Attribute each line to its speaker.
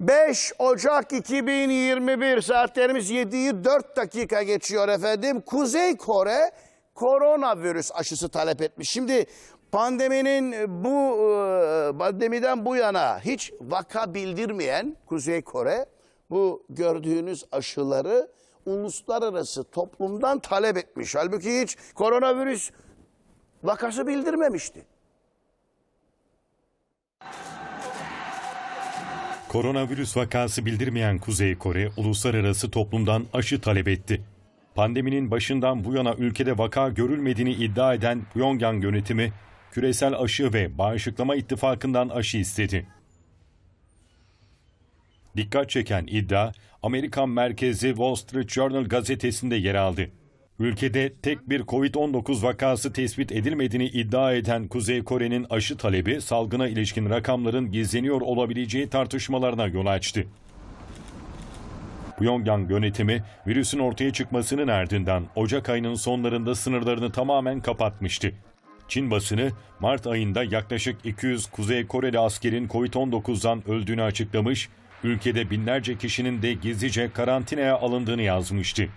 Speaker 1: 5 Ocak 2021 saatlerimiz 7'yi 4 dakika geçiyor efendim. Kuzey Kore koronavirüs aşısı talep etmiş. Şimdi pandeminin bu e, pandemiden bu yana hiç vaka bildirmeyen Kuzey Kore bu gördüğünüz aşıları uluslararası toplumdan talep etmiş. Halbuki hiç koronavirüs vakası bildirmemişti.
Speaker 2: Koronavirüs vakası bildirmeyen Kuzey Kore, uluslararası toplumdan aşı talep etti. Pandeminin başından bu yana ülkede vaka görülmediğini iddia eden Pyongyang yönetimi, küresel aşı ve bağışıklama ittifakından aşı istedi. Dikkat çeken iddia, Amerikan merkezi Wall Street Journal gazetesinde yer aldı. Ülkede tek bir Covid-19 vakası tespit edilmediğini iddia eden Kuzey Kore'nin aşı talebi salgına ilişkin rakamların gizleniyor olabileceği tartışmalarına yol açtı. Pyongyang yönetimi virüsün ortaya çıkmasının ardından Ocak ayının sonlarında sınırlarını tamamen kapatmıştı. Çin basını Mart ayında yaklaşık 200 Kuzey Koreli askerin Covid-19'dan öldüğünü açıklamış, ülkede binlerce kişinin de gizlice karantinaya alındığını yazmıştı.